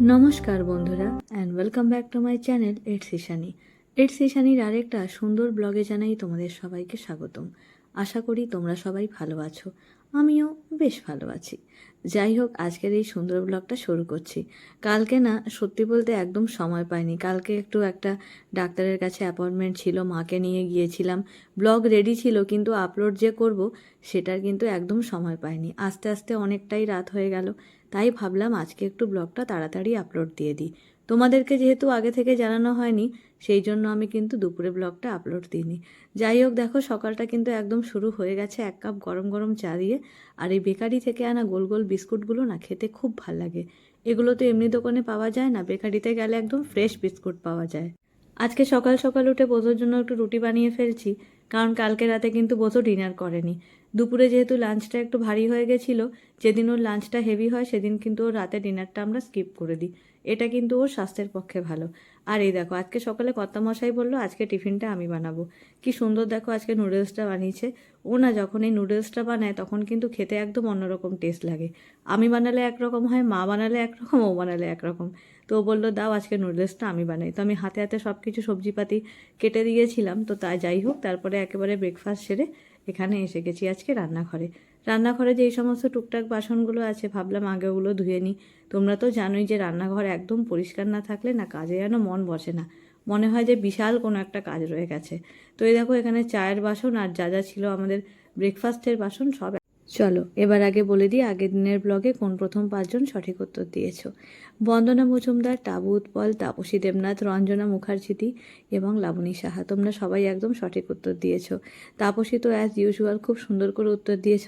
নমস্কার বন্ধুরা and welcome back to my channel it's Ishani it's ইশানির আরেকটা সুন্দর ব্লগে জানাই তোমাদের সবাইকে স্বাগতম। আশা করি তোমরা সবাই ভালো আছো, আমিও বেশ ভালো আছি। যাই হোক, আজকের এই সুন্দর ব্লগটা শুরু করছি। কালকে না, সত্যি বলতে একদম সময় পাইনি। কালকে একটু একটা ডাক্তারের কাছে অ্যাপয়েন্টমেন্ট ছিল, মাকে নিয়ে গিয়েছিলাম। ব্লগ রেডি ছিল, কিন্তু আপলোড যে করব, সেটার কিন্তু একদম সময় পাইনি। আস্তে আস্তে অনেকটাই রাত হয়ে গেল। তাই ভাবলাম আজকে একটু ব্লগটা তাড়াতাড়ি আপলোড দিয়ে দিই। তোমাদেরকে যেহেতু আগে থেকে জানানো হয়নি, সেই জন্য আমি কিন্তু দুপুরে ব্লগটা আপলোড দিইনি। যাই হোক, দেখো সকালটা কিন্তু একদম শুরু হয়ে গেছে এক কাপ গরম গরম চা দিয়ে। আর এই বেকারি থেকে আনা গোল গোল বিস্কুটগুলো না খেতে খুব ভালো লাগে। এগুলো তো এমনি দোকানে পাওয়া যায় না, বেকারিতে গেলে একদম ফ্রেশ বিস্কুট পাওয়া যায়। আজকে সকাল সকাল উঠে বোধোর জন্য একটু রুটি বানিয়ে ফেলছি, কারণ কালকে রাতে কিন্তু বোধো ডিনার করেনি। দুপুরে যেহেতু লাঞ্চটা একটু ভারী হয়ে গেছিল, যেদিন ওর লাঞ্চটা হেভি হয় সেদিন কিন্তু ওর রাতে ডিনারটা আমরা স্কিপ করে দিই। এটা কিন্তু ওর স্বাস্থ্যের পক্ষে ভালো। আর এই দেখো, আজকে সকালে কর্তামশাই বলল, আজকে টিফিনটা আমি বানাবো। কি সুন্দর দেখো, আজকে নুডলসটা বানিয়েছে। ও না যখন এই নুডলসটা বানায় তখন কিন্তু খেতে একদম অন্যরকম টেস্ট লাগে। আমি বানালে একরকম হয়, মা বানালে একরকম, ও বানালে একরকম। তো ও বলল, দাও আজকে নুডলসটা আমি বানাই। তো আমি হাতে হাতে সব কিছু সবজিপাতি কেটে দিয়েছিলাম। তো তা যাই হোক, তারপরে একেবারে ব্রেকফাস্ট সেরে এখানে এসে গেছি আজকে রান্নাঘরে। রান্নাঘরে যে এই সমস্ত টুকটাক বাসনগুলো আছে, ভাবলাম আগে ওগুলো ধুয়ে নিই। তোমরা তো জানোই যে রান্নাঘর একদম পরিষ্কার না থাকলে না কাজে যেন মন বসে না। মনে হয় যে বিশাল কোনো একটা কাজ রয়ে গেছে। তো এই দেখো, এখানে চায়ের বাসন আর যা যা ছিল আমাদের ব্রেকফাস্টের বাসন সব চলো, এবার আগে বলে দিই, আগের দিনের ব্লগে কোন প্রথম পাঁচজন সঠিক উত্তর দিয়েছ। বন্দনা মজুমদার টাবু উৎপল তাপসী দেবনাথ, রঞ্জনা মুখার্জিদি এবং লাবণী সাহা। তোমরা সবাই একদম সঠিক উত্তর দিয়েছ। তাপসী তো অ্যাজ ইউজুয়াল খুব সুন্দর করে উত্তর দিয়েছ।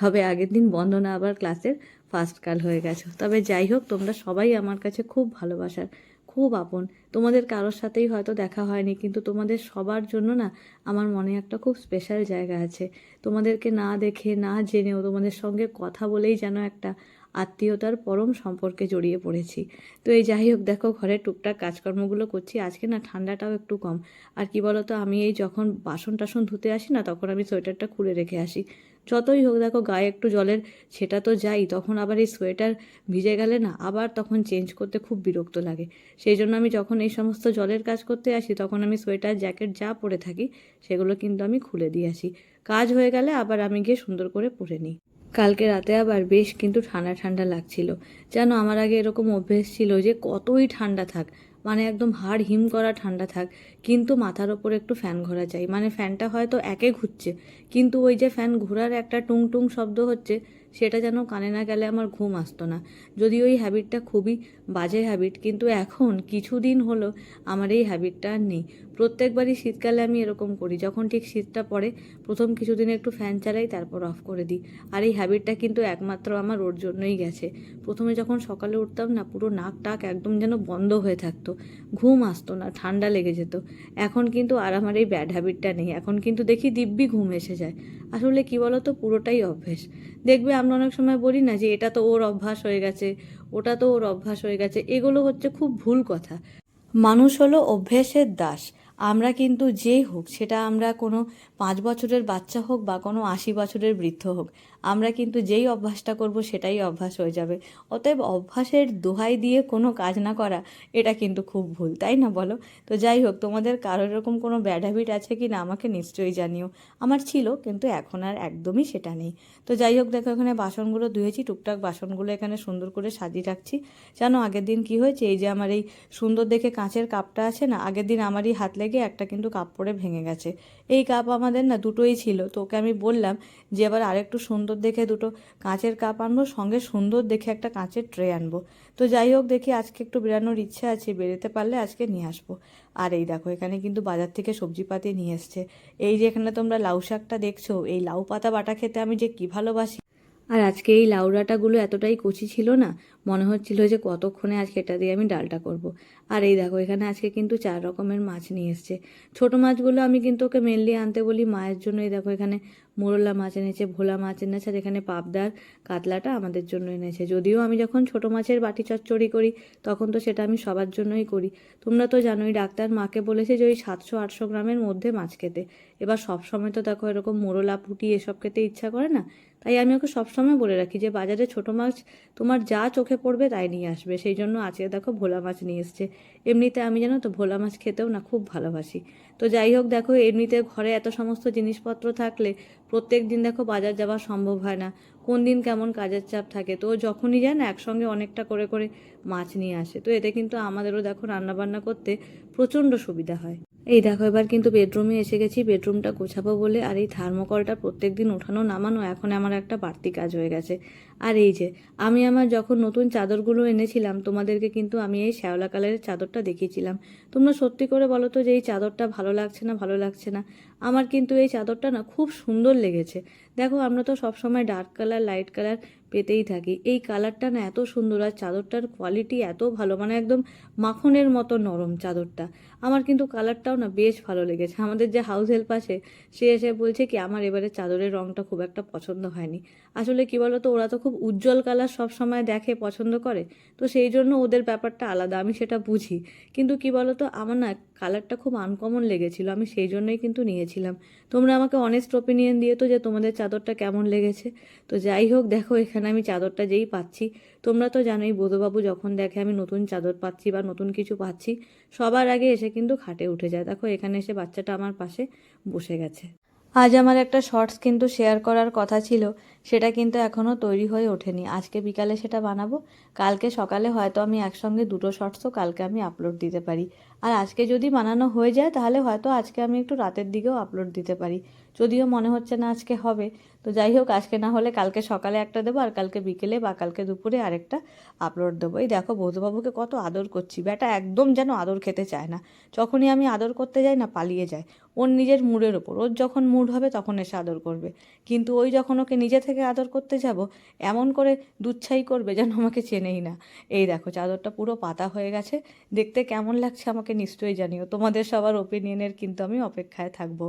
তবে আগের দিন বন্দনা আবার ক্লাসের ফার্স্ট কাল হয়ে গেছো। তবে যাই হোক, তোমরা সবাই আমার কাছে খুব ভালোবাসার খুব আপন। তোমাদের কারোর সাথেই হয়তো দেখা হয়নি, কিন্তু তোমাদের সবার জন্য না আমার মনে একটা খুব স্পেশাল জায়গা আছে। তোমাদেরকে না দেখে, না জেনেও তোমাদের সঙ্গে কথা বলেই যেন একটা আত্মীয়তার পরম সম্পর্কে জড়িয়ে পড়েছি। তো এই যাই হোক, দেখো ঘরে টুকটাক কাজকর্মগুলো করছি, আজকে না ঠান্ডাটাও একটু কম। আর কি বলতো, আমি এই যখন বাসন টাসন ধুতে আসি না, তখন আমি সোয়েটারটা খুলে রেখে আসি। যতই হোক দেখো গায়ে একটু জলের সেটা তো যাই, তখন আবার এই সোয়েটার ভিজে গেলে না আবার তখন চেঞ্জ করতে খুব বিরক্ত লাগে। সেই জন্য আমি যখন এই সমস্ত জলের কাজ করতে আসি, তখন আমি সোয়েটার জ্যাকেট যা পরে থাকি, সেগুলো কিন্তু আমি খুলে দিয়ে আসি। কাজ হয়ে গেলে আবার আমি গিয়ে সুন্দর করে পরে নিই। কালকে রাতে আবার বেশ কিন্তু ঠান্ডা ঠান্ডা লাগছিল। যেন আমার আগে এরকম অভ্যেস ছিল যে কতই ঠান্ডা থাক মানে একদম হাড় হিম করা ঠান্ডা থাক, কিন্তু মাথার ওপর একটু ফ্যান ঘোরা চাই মানে ফ্যানটা হয়তো একে ঘুরছে, কিন্তু ওই যে ফ্যান ঘোরার একটা টুং টুং শব্দ হচ্ছে সেটা যেন কানে না গেলে আমার ঘুম আসতো না। যদি ওই হ্যাবিটটা খুবই বাজে হ্যাবিট কিন্তু এখন কিছুদিন হলো আমার এই হ্যাবিটটা আর নেই। প্রত্যেকবারই শীতকালে আমি এরকম করি, যখন ঠিক শীতটা পড়ে, প্রথম কিছুদিন একটু ফ্যান চালাই, তারপর অফ করে দিই। আর এই হ্যাবিটটা কিন্তু একমাত্র আমার ওর জন্যই গেছে। প্রথমে যখন সকালে উঠতাম না, পুরো নাক টাক একদম যেন বন্ধ হয়ে থাকতো। ঘুম আসতো না, ঠান্ডা লেগে যেত। এখন কিন্তু আর আমার এই ব্যাড হ্যাবিটটা নেই। এখন কিন্তু দেখি দিব্যি ঘুম এসে যায়। আসলে কি তো পুরোটাই অভ্যেস। দেখবে আমরা অনেক সময় বলি না যে, এটা তো ওর অভ্যাস হয়ে গেছে, ওটা তো ওর অভ্যাস হয়ে গেছে। এগুলো হচ্ছে খুব ভুল কথা। মানুষ হলো অভ্যেসের দাস। আমরা কিন্তু যে হোক, সেটা আমরা কোনো পাঁচ বছরের বাচ্চা হোক বা কোনো আশি বছরের বৃদ্ধ হোক, আমরা কিন্তু যেই অভ্যাসটা করব সেটাই অভ্যাস হয়ে যাবে। অতএব অভ্যাসের দোহাই দিয়ে কোনো কাজ না করা, এটা কিন্তু খুব ভুল, তাই না বলো? তো যাই হোক, তোমাদের কারোর এরকম কোনো ব্যাড হ্যাবিট আছে কি না আমাকে নিশ্চয়ই জানিও। আমার ছিল, কিন্তু এখন আর একদমই সেটা নেই। তো যাই হোক, দেখো এখানে বাসনগুলো ধুয়েছি, টুকটাক বাসনগুলো এখানে সুন্দর করে সাজিয়ে রাখছি। জানো আগের দিন কি হয়েছে? এই যে আমার এই সুন্দর দেখে কাঁচের কাপটা আছে না, আগের দিন আমারই হাত লেগে একটা কিন্তু কাপ পরে ভেঙে গেছে। এই কাপ আমাদের না দুটোই ছিল। তো ওকে আমি বললাম যে এবার আরেকটু সুন্দর দেখে দুটো কাঁচের কাপ আনব, সঙ্গে সুন্দর দেখে একটা কাঁচের ট্রে আনব। তো যাই হোক দেখি আজকে একটু বেরানোর ইচ্ছে আছে, বেরোতে পারলে আজকে নিয়ে আসব। আর এই দেখো এখানে কিন্তু বাজার থেকে সবজিপাতি নিয়ে এসছে। এই যে এখানে তোমরা লাউ শাকটা দেখছ, এই লাউ পাতা বাটা খেতে আমি যে কী ভালোবাসি। আর আজকে এই লাউ ডাঁটাগুলো এতটাই কচি ছিল না, মনে হচ্ছিল যে কতক্ষণে আজকে এটা দিয়ে আমি ডালটা করব। আর এই দেখো, এখানে আজকে কিন্তু চার রকমের মাছ নিয়ে এসছে। ছোটো মাছগুলো আমি কিন্তু ওকে মেনলি আনতে বলি মায়ের জন্য। এই দেখো, এখানে মোরলা মাছ এনেছে, ভোলা মাছ এনেছে, আর এখানে পাবদার কাতলাটা আমাদের জন্য এনেছে। যদিও আমি যখন ছোটো মাছের বাটি চচ্চড়ি করি, তখন তো সেটা আমি সবার জন্যই করি। তোমরা তো জানোই, ডাক্তার মাকে বলেছে যে ওই সাতশো আটশো গ্রামের মধ্যে মাছ খেতে। এবার সব সময় তো দেখো, এরকম মোরলা পুটি এসব খেতে ইচ্ছা করে না তাই আমি ওকে সবসময় বলে রাখি যে, বাজারে ছোট মাছ তোমার যা চোখে পড়বে তাই নিয়ে আসবে। সেই জন্য আজকে দেখো ভোলা মাছ নিয়ে এসছে। এমনিতে আমি জানো তো ভোলা মাছ খেতেও না খুব ভালোবাসি। তো যাই হোক দেখো, এমনিতে ঘরে এত সমস্ত জিনিসপত্র থাকলে প্রত্যেক দিন দেখো বাজার যাওয়া সম্ভব হয় না। কোন দিন কেমন কাজের চাপ থাকে? তো যখনই যায় না, একসঙ্গে অনেকটা করে করে মাছ নিয়ে আসে। তো এতে কিন্তু আমাদেরও দেখো রান্নাবান্না করতে প্রচণ্ড সুবিধা হয়। এই দেখো, এবার কিন্তু বেডরুমে এসে গেছি, বেডরুমটা গোছাবো বলে। আর এই থার্মোকলটা প্রত্যেক দিন ওঠানো নামানো এখন আমার একটা বাড়তি কাজ হয়ে গেছে। আর এই যে, আমি আমার যখন নতুন চাদরগুলো এনেছিলাম, তোমাদেরকে কিন্তু আমি এই শ্যাওলা কালারের চাদরটা দেখিয়েছিলাম। তোমরা সত্যি করে বলো তো যে এই চাদরটা ভালো লাগছে না, ভালো লাগছে না? আমার কিন্তু এই চাদরটা না খুব সুন্দর লেগেছে। দেখো, আমরা তো সবসময় ডার্ক কালার লাইট কালার পেতেই থাকি। এই কালারটা না এত সুন্দর আর চাদরটার কোয়ালিটি এত ভালো মানে একদম মাখনের মতো নরম চাদরটা। আমার কিন্তু কালারটাও না বেশ ভালো লেগেছে। আমাদের যে হাউস হেল্প আছে, সে এসে বলছে কি, আমার এবারে চাদরের রঙটা খুব একটা পছন্দ হয়নি। আসলে কি বলো তো ওরা তো খুব উজ্জ্বল কালার সব সময় দেখে, পছন্দ করে। তো সেই জন্য ওদের ব্যাপারটা আলাদা, আমি সেটা বুঝি। কিন্তু কি বলো তো আমার না কালারটা খুব আনকমন লেগেছিল, আমি সেই জন্যই কিন্তু নিয়েছিলাম। তোমরা আমাকে অনেস্ট ওপিনিয়ন দিয়ে তো যে তোমাদের চাদরটা কেমন লেগেছে? তো যাই হোক, দেখো এখানে আমি চাদরটা যেই পাচ্ছি। তোমরা তো জানোই বোধবাবু, যখন দেখে আমি নতুন চাদর পাচ্ছি বা নতুন কিছু পাচ্ছি, সবার আগে এসে কিন্তু খাটে উঠে যায়। দেখো, এখানে এসে বাচ্চাটা আমার পাশে বসে গেছে। আজ আমার একটা শর্টস কিন্তু শেয়ার করার কথা ছিল, সেটা কিন্তু এখনও তৈরি হয়ে ওঠেনি। আজকে বিকালে সেটা বানাবো। কালকে সকালে হয়তো আমি একসঙ্গে দুটো শর্টসও কালকে আমি আপলোড দিতে পারি। আর আজকে যদি বানানো হয়ে যায়, তাহলে হয়তো আজকে আমি একটু রাতের দিকেও আপলোড দিতে পারি। যদিও মনে হচ্ছে না আজকে হবে। তো যাই হোক, আজকে না হলে কালকে সকালে একটা দেবো আর কালকে বিকেলে বা কালকে দুপুরে আরেকটা আপলোড দেবো। এই দেখো, বৌদ্ধবাবুকে কত আদর করছি। ব্যাটা একদম যেন আদর খেতে চায় না। যখনই আমি আদর করতে যাই না, পালিয়ে যায়। ওর নিজের মুডের ওপর। ওর যখন মুড হবে তখন এসে আদর করবে। কিন্তু ওই যখন ওকে নিজে থেকে আদর করতে যাব, এমন করে দুচ্ছাই করবে যেন আমাকে চেনেই না। এই দেখো, চাদরটা পুরো পাতা হয়ে গেছে। দেখতে কেমন লাগছে আমাকে নিশ্চয়ই জানিও। তোমাদের সবার ওপিনিয়নের কিন্তু আমি অপেক্ষায় থাকব।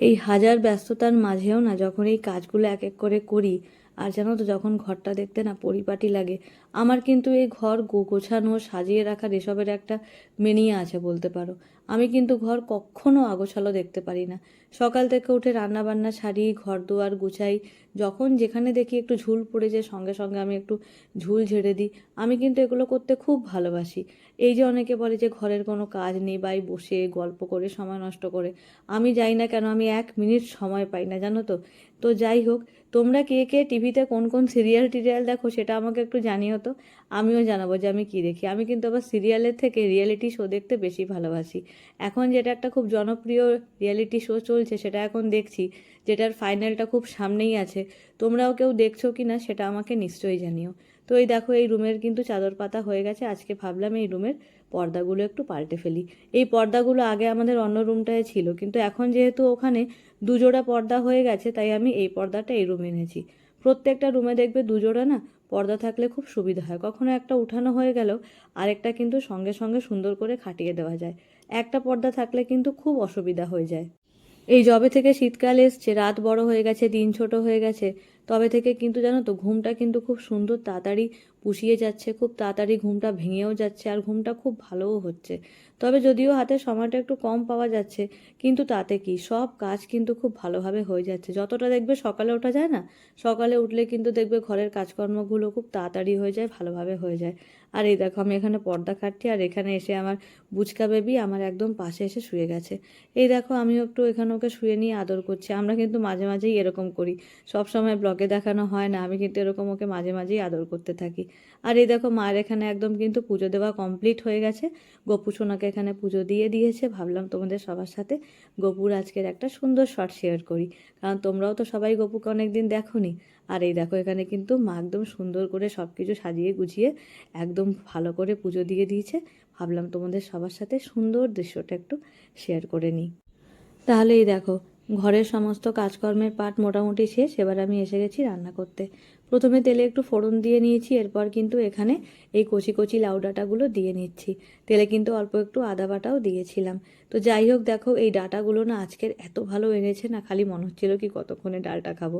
এই হাজার ব্যস্ততার মাঝেও না যখন এই কাজগুলো এক এক করে করি আর জানো তো যখন ঘরটা দেখতে না পরিপাটি লাগে, আমার কিন্তু এই ঘর গোছানো সাজিয়ে রাখার এসবের একটা মেনিয়া আছে বলতে পারো। আমি কিন্তু ঘর কখনো আগোছালো দেখতে পারি না। সকাল থেকে উঠে রান্না বান্না সারি ঘর দুয়ার গুছাই, যখন যেখানে দেখি একটু ঝুল পড়ে যায়, সঙ্গে সঙ্গে আমি একটু ঝুল ঝেড়ে দিই। আমি কিন্তু এগুলো করতে খুব ভালোবাসি। এই যে অনেকে বলে যে ঘরের কোনো কাজ নেই, বাই বসে গল্প করে, সময় নষ্ট করে। আমি যাই না কেন, আমি এক মিনিট সময় পাই না, জানো তো? তো যাই হোক তোমরা কে কে টিভিতে কোন কোন সিরিয়াল টিরিয়াল দেখো সেটা আমাকে একটু জানিও তো। আমিও জানাব যে আমি কী দেখি। আমি কিন্তু আবার সিরিয়ালের থেকে রিয়েলিটি শো দেখতে বেশি ভালোবাসি। এখন যেটা একটা খুব জনপ্রিয় রিয়েলিটি শো চলছে সেটা এখন দেখছি, যেটার ফাইনালটা খুব সামনেই আছে। তোমরাও কেউ দেখছ কি না সেটা আমাকে নিশ্চয়ই জানিও। তো এই দেখো, এই রুমের কিন্তু চাদর পাতা হয়ে গেছে। আজকে ভাবলাম এই রুমের পর্দাগুলো একটু পাল্টে ফেলি। এই পর্দাগুলো আগে আমাদের অন্য রুমটায় ছিল, কিন্তু এখন যেহেতু ওখানে দুজোড়া পর্দা হয়ে গেছে, তাই আমি এই পর্দাটা এই রুমে এনেছি। প্রত্যেকটা রুমে দেখবে দুজোড়া না পর্দা থাকলে খুব সুবিধা হয়। কখনো একটা উঠানো হয়ে গেল আরেকটা কিন্তু সঙ্গে সঙ্গে সুন্দর করে খাটিয়ে দেওয়া যায়। একটা পর্দা থাকলে কিন্তু খুব অসুবিধা হয়ে যায়। এই জবে থেকে শীতকাল এসছে, রাত বড় হয়ে গেছে, দিন ছোট হয়ে গেছে, তবে থেকে কিন্তু জানো তো ঘুমটা কিন্তু খুব সুন্দর, তাড়াতাড়ি পুষিয়ে যাচ্ছে, খুব তাড়াতাড়ি ঘুমটা ভেঙেও যাচ্ছে আর ঘুমটা খুব ভালোও হচ্ছে। তবে যদিও হাতে সময়টা একটু কম পাওয়া যাচ্ছে, কিন্তু তাতে কি? সব কাজ কিন্তু খুব ভালোভাবে হয়ে যাচ্ছে। যতটা দেখবে সকালে ওঠা যায় না, সকালে উঠলে কিন্তু দেখবে ঘরের কাজকর্মগুলো খুব তাড়াতাড়ি হয়ে যায়, ভালোভাবে হয়ে যায়। আর এই দেখো, আমি এখানে পর্দা কাটছি আর এখানে এসে আমার বুচকা বেবি আমার একদম পাশে এসে শুয়ে গেছে। এই দেখো, আমিও একটু এখানে ওকে শুয়ে নিয়ে আদর করছি। আমরা কিন্তু মাঝে মাঝেই এরকম করি। সব সময় ব্লগে দেখানো হয় না, আমি কিন্তু এরকম ওকে মাঝে মাঝেই আদর করতে থাকি। আর এই দেখো, মায়ের এখানে একদম কিন্তু পুজো দেওয়া কমপ্লিট হয়ে গেছে। গপু সোনাকে এখানে পুজো দিয়ে দিয়েছে। ভাবলাম তোমাদের সবার সাথে গপুর আজকের একটা সুন্দর শর্ট শেয়ার করি। কারণ তোমরাও তো সবাই গপুকে অনেকদিন দেখোনি। আর এই দেখো এখানে কিন্তু মা একদম সুন্দর করে সব কিছু সাজিয়ে গুছিয়ে একদম ভালো করে পুজো দিয়ে দিয়েছে। ভাবলাম তোমাদের সবার সাথে সুন্দর দৃশ্যটা একটু শেয়ার করে নিই। তাহলে এই দেখো, ঘরের সমস্ত কাজকর্মের পাট মোটামুটি শেষ। এবার আমি এসে গেছি রান্না করতে। প্রথমে তেলে একটু ফোড়ন দিয়ে নিয়েছি, এরপর কিন্তু এখানে এই কচি কচি লাউ ডাঁটাগুলো দিয়ে নিচ্ছি। তেলে কিন্তু অল্প একটু আদা বাটাও দিয়েছিলাম। তো যাই হোক, দেখো এই ডাটাগুলো না আজকের এত ভালো এনেছে না, খালি মনে হচ্ছিল কি কতক্ষণে ডালটা খাব।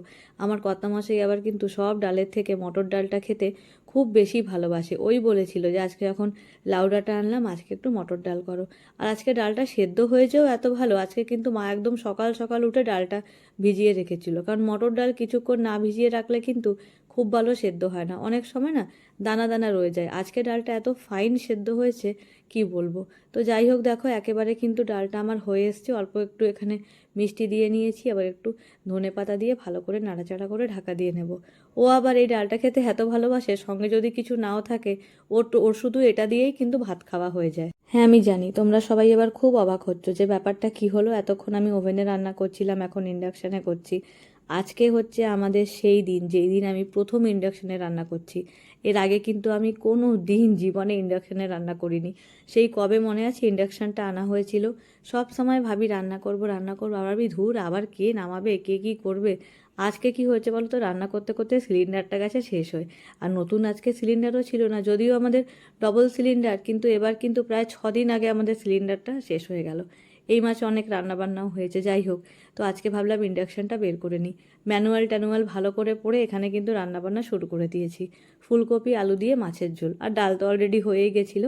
আমার কত মাসেই আবার কিন্তু সব ডালের থেকে মটর ডালটা খেতে খুব বেশি ভালোবাসে। ওই বলেছিল যে, আজকে যখন লাউ ডাঁটা আনলাম, আজকে একটু মটর ডাল করো। আর আজকে ডালটা সেদ্ধ হয়েছেও এত ভালো, আজকে কিন্তু মা একদম সকাল সকাল উঠে ডালটা ভিজিয়ে রেখেছিল। কারণ মটর ডাল কিছুক্ষণ না ভিজিয়ে রাখলে কিন্তু খুব ভালো সেদ্ধ হয় না। অনেক সময় না দানা দানা রয়ে যায়। আজকে ডালটা এত ফাইন সেদ্ধ হয়েছে, কি বলব? তো যাই হোক, দেখো, একেবারে কিন্তু ডালটা আমার হয়ে এসছে। অল্প একটু এখানে মিষ্টি দিয়ে নিয়েছি আবার একটু ধনে পাতা দিয়ে ভালো করে নাড়াচাড়া করে ঢাকা দিয়ে নেব। ও আবার এই ডালটা খেতে এত ভালোবাসে, সঙ্গে যদি কিছু নাও থাকে, ওর ওর শুধু এটা দিয়েই কিন্তু ভাত খাওয়া হয়ে যায়। হ্যাঁ আমি জানি, তোমরা সবাই এবার খুব অবাক হচ্ছ যে ব্যাপারটা কি হলো। এতক্ষণ আমি ওভেনে রান্না করছিলাম, এখন ইন্ডাকশানে করছি। আজকে হচ্ছে আমাদের সেই দিন, যেই দিন আমি প্রথম ইন্ডাকশানে রান্না করছি। এর আগে কিন্তু আমি কোনো দিন জীবনে ইন্ডাকশানে রান্না করিনি। সেই কবে মনে আছে ইন্ডাকশানটা আনা হয়েছিল? সব সময় ভাবি রান্না করব, রান্না করব। আবার ভাবি, ধুর, আবার কে নামাবে, কে কি করবে? আজকে কি হয়েছে বলো তো রান্না করতে করতে সিলিন্ডারটা গেছে, শেষ হয়। আর নতুন আজকে সিলিন্ডারও ছিল না, যদিও আমাদের ডবল সিলিন্ডার কিন্তু এবার কিন্তু প্রায় ছ দিন আগে আমাদের সিলিন্ডারটা শেষ হয়ে গেল। এই মাসে অনেক রান্নাবান্নাও হয়েছে, যাই হোক। তো আজকে ভাবলাম ইন্ডাকশানটা বের করে নিই। ম্যানুয়াল ট্যানুয়াল ভালো করে পড়ে এখানে কিন্তু রান্নাবান্না শুরু করে দিয়েছি। ফুলকপি, আলু দিয়ে মাছের ঝোল। আর ডাল তো অলরেডি হয়েই গেছিল।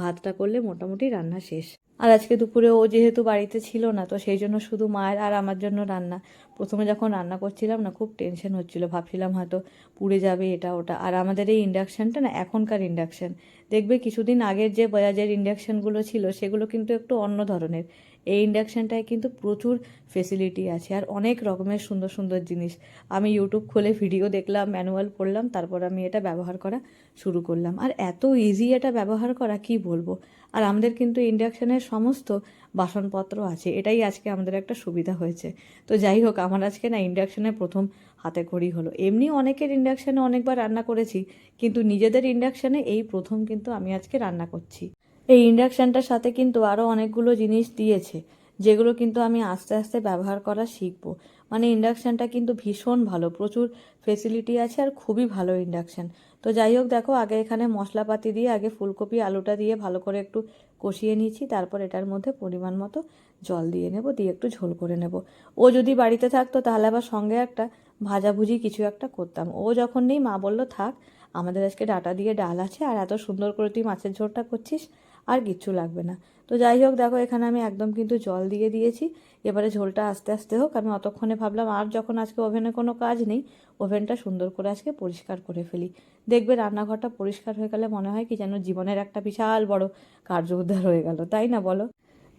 ভাতটা করলে মোটামুটি রান্না শেষ। আর আজকে দুপুরে ও যেহেতু বাড়িতে ছিল না, তো সেই জন্য শুধু মায়ের আর আমার জন্য রান্না। প্রথমে যখন রান্না করছিলাম না, খুব টেনশন হচ্ছিল। ভাবছিলাম হয়তো পুড়ে যাবে এটা, ওটা। আর আমাদের এই ইন্ডাকশানটা না, এখনকার ইন্ডাকশান। দেখবে কিছুদিন আগের যে বাজাজের ইন্ডাকশানগুলো ছিল, সেগুলো কিন্তু একটু অন্য ধরনের। এই ইন্ডাকশানটায় কিন্তু প্রচুর ফেসিলিটি আছে আর অনেক রকমের সুন্দর সুন্দর জিনিস। আমি ইউটিউব খুলে ভিডিও দেখলাম ম্যানুয়াল পড়লাম, তারপর আমি এটা ব্যবহার করা শুরু করলাম। আর এত ইজি এটা ব্যবহার করা, কি বলব? আর আমাদের কিন্তু ইন্ডাকশানের সমস্ত বাসনপত্র আছে, এটাই আজকে আমাদের একটা সুবিধা হয়েছে। তো যাই হোক, আমার আজকে না ইন্ডাকশানে প্রথম হাতে খড়ি হলো। এমনি অনেকের ইন্ডাকশানে অনেকবার রান্না করেছি, কিন্তু নিজেদের ইন্ডাকশানে এই প্রথম কিন্তু আমি আজকে রান্না করছি। এই ইন্ডাকশানটার সাথে কিন্তু আরও অনেকগুলো জিনিস দিয়েছে, যেগুলো কিন্তু আমি আস্তে আস্তে ব্যবহার করা শিখব। মানে ইন্ডাকশানটা কিন্তু ভীষণ ভালো, প্রচুর ফেসিলিটি আছে আর খুবই ভালো ইন্ডাকশান। তো যাই হোক, দেখো, আগে এখানে মশলাপাতি দিয়ে, আগে ফুলকপি, আলুটা দিয়ে ভালো করে একটু কষিয়ে নিয়েছি। তারপর এটার মধ্যে পরিমাণ মতো জল দিয়ে নেব, দিয়ে একটু ঝোল করে নেব। ও যদি বাড়িতে থাকতো, তাহলে আবার সঙ্গে একটা ভাজাভুজি কিছু একটা করতাম। ও যখন নেই, মা বলল, থাক, আমাদের আজকে ডাটা দিয়ে ডাল আছে, আর এত সুন্দর করে তুই মাছের ঝোলটা করছিস আর কিচ্ছু লাগবে না। তো যাই হোক, দেখো, এখানে আমি একদম কিন্তু জল দিয়ে দিয়েছি। এবারে ঝোলটা আস্তে আস্তে হোক। আমি অতক্ষণে ভাবলাম, আর যখন আজকে ওভেনে কোনো কাজ নেই, ওভেনটা সুন্দর করে আজকে পরিষ্কার করে ফেলি। দেখবে রান্নাঘরটা পরিষ্কার হয়ে গেলে মনে হয় কি যেন জীবনের একটা বিশাল বড় কার্য উদ্ধার হয়ে গেল, তাই না বলো?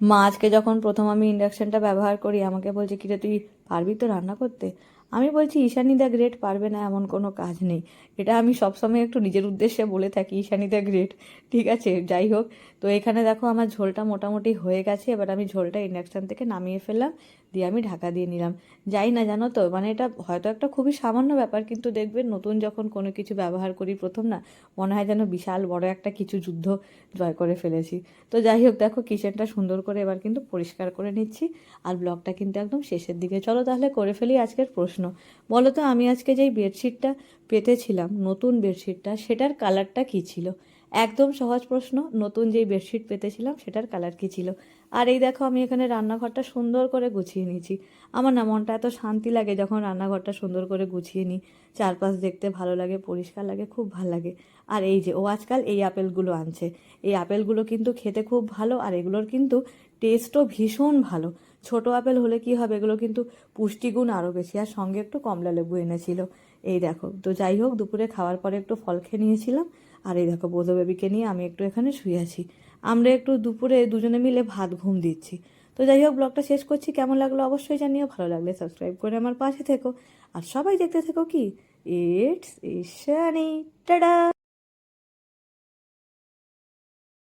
মা আজকে যখন প্রথম আমি ইন্ডাকশানটা ব্যবহার করি, আমাকে বলছে, কিরে, তুই পারবি তো রান্না করতে? আমি বলছি, ঈশানি দ্য গ্রেট পারবে না, এমন কোনো কাজ নেই। এটা আমি সবসময় একটু নিজের উদ্দেশ্যে বলে থাকি, ঈশানি দ্য গ্রেট ঠিক আছে, যাই হোক। তো এখানে দেখো, আমার ঝোলটা মোটামুটি হয়ে গেছে, এবার আমি ঝোলটা ইন্ডাকশান থেকে নামিয়ে ফেললাম। দিয়ে আমি ঢাকা দিয়ে নিলাম। যাই না জানো তো মানে এটা হয়তো একটা খুবই সামান্য ব্যাপার, কিন্তু দেখবেন নতুন যখন কোনো কিছু ব্যবহার করি প্রথম না, মনে হয় যেন বিশাল বড় একটা কিছু যুদ্ধ জয় করে ফেলেছি। তো যাই হোক, দেখো কিচেনটা সুন্দর করে এবার কিন্তু পরিষ্কার করে নিচ্ছি আর ব্লগটা কিন্তু একদম শেষের দিকে। চলো তাহলে করে ফেলি আজকের প্রশ্ন। বলো তো, আমি আজকে যেই বেডশিটটা পেতেছিলাম, নতুন বেডশিটটা সেটার কালারটা কী ছিল? একদম সহজ প্রশ্ন, নতুন যেই বেডশিট পেতেছিলাম সেটার কালার কী ছিল? আর এই দেখো, আমি এখানে রান্নাঘরটা সুন্দর করে গুছিয়ে নিয়েছি। আমার না মনটা এত শান্তি লাগে যখন রান্নাঘরটা সুন্দর করে গুছিয়ে নিই। চারপাশ দেখতে ভালো লাগে, পরিষ্কার লাগে, খুব ভালো লাগে। আর এই যে, ও আজকাল এই আপেলগুলো আনছে। এই আপেলগুলো কিন্তু খেতে খুব ভালো, আর এগুলোর কিন্তু টেস্টও ভীষণ ভালো। ছোট আপেল হলে কি হবে? এগুলো কিন্তু পুষ্টিগুণ আরও বেশি। আর সঙ্গে একটু কমলা লেবু এনেছিল। এই দেখো, তো যাই হোক, দুপুরে খাওয়ার পরে একটু ফল খেয়ে নিয়েছিলাম। আর এই দেখো বোধ বেবিকে নিয়ে আমি একটু এখানে শুয়ে আছি। আমরা একটু দুপুরে দুজনে মিলে ভাত ঘুম দিচ্ছি। তো যাই হোক, ব্লগটা শেষ করছি। কেমন লাগল অবশ্যই জানিও। ভালো লাগলে সাবস্ক্রাইব করে আমার পাশে থেকো। আর সবাই দেখতে থেকো কি? It's Ishani tata